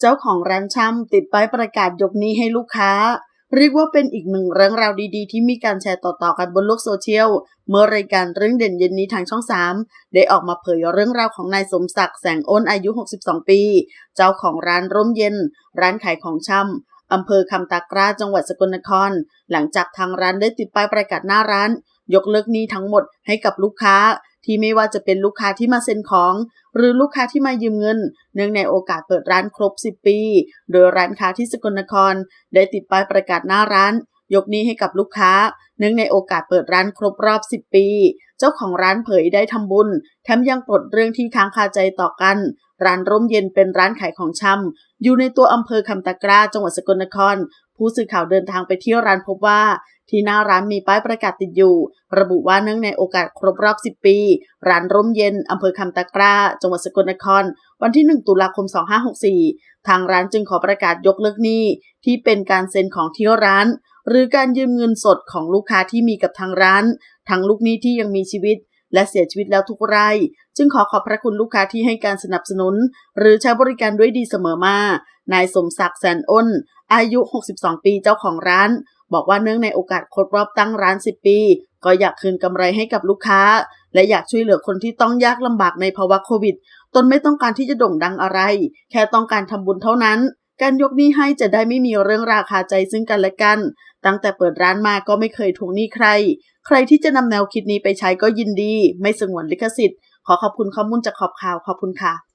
เจ้าของร้านชำติดป้ายประกาศยกนี้ให้ลูกค้า เรียกว่าเป็นอีกหนึ่งเรื่องราวดีๆ ที่มีการแชร์ต่อๆกันบนโลกโซเชียล เมื่อรายการเรื่องเด่นเย็นนี้ทางช่อง 3 ได้ออกมาเผยเรื่องราวของนายสมศักดิ์แสงอ้นอายุ 62 ปี เจ้าของร้านร่มเย็น ร้านขายของชำอำเภอคำตากร้าจังหวัดสกลนคร หลังจากทางร้านได้ติดป้ายประกาศหน้าร้าน ยกเลิกหนี้ทั้งหมดให้กับลูกค้า ที่ไม่ว่าจะเป็นลูกค้าที่มาเซ็นของ หรือลูกค้าที่มายืมเงิน เนื่องในโอกาสเปิดร้านครบ 10 ปี โดยร้านค้าที่สกลนคร ได้ติดป้ายประกาศหน้าร้าน ยกนี้ให้กับลูกค้า เนื่องในโอกาสเปิดร้านครบรอบ 10 ปี เจ้าของร้านเผยได้ทำบุญแถมยังปลดเรื่องที่ค้างคาใจต่อกัน ร้านร่มเย็นเป็นร้านขายของชำอยู่ในตัวอำเภอคำตะกร้าจังหวัดสกลนคร ผู้สื่อข่าวเดินทางไปเที่ยวร้านพบว่า ที่หน้าร้านมีป้ายประกาศติดอยู่ ระบุว่าเนื่องในโอกาสครบรอบ 10 ปี ร้านร่มเย็นอำเภอคำตะกร้า จังหวัดสกลนคร วันที่ 1 ตุลาคม 2564 ทางร้านจึงขอประกาศยกเลิกหนี้ ที่เป็นการเซ็นของที่ร้าน หรือการยืมเงินสดของลูกค้าที่มีกับทางร้าน ทั้งลูกหนี้ที่ยังมีชีวิตและเสียชีวิตแล้วทุกราย จึงขอขอบพระคุณลูกค้าที่ให้การสนับสนุน หรือใช้บริการด้วยดีเสมอมา นายสมศักดิ์แสนอ้น อายุ 62 ปีเจ้าของร้าน บอกว่าเนื่องในโอกาสครบรอบตั้งร้าน 10 ปี ก็อยากคืนกำไรให้กับลูกค้า และอยากช่วยเหลือคนที่ต้องยากลำบากในภาวะโควิด ตนไม่ต้องการที่จะโด่งดังอะไร แค่ต้องการทำบุญเท่านั้น การยกหนี้ให้จะได้ไม่มีเรื่องราคาใจซึ่งกันและกัน ตั้งแต่เปิดร้านมาก็ไม่เคยทวงหนี้ใคร ใครที่จะนำแนวคิดนี้ไปใช้ก็ยินดี ไม่สงวนลิขสิทธิ์ ขอขอบคุณข้อมูลจากขอบข่าวขอบคุณค่ะ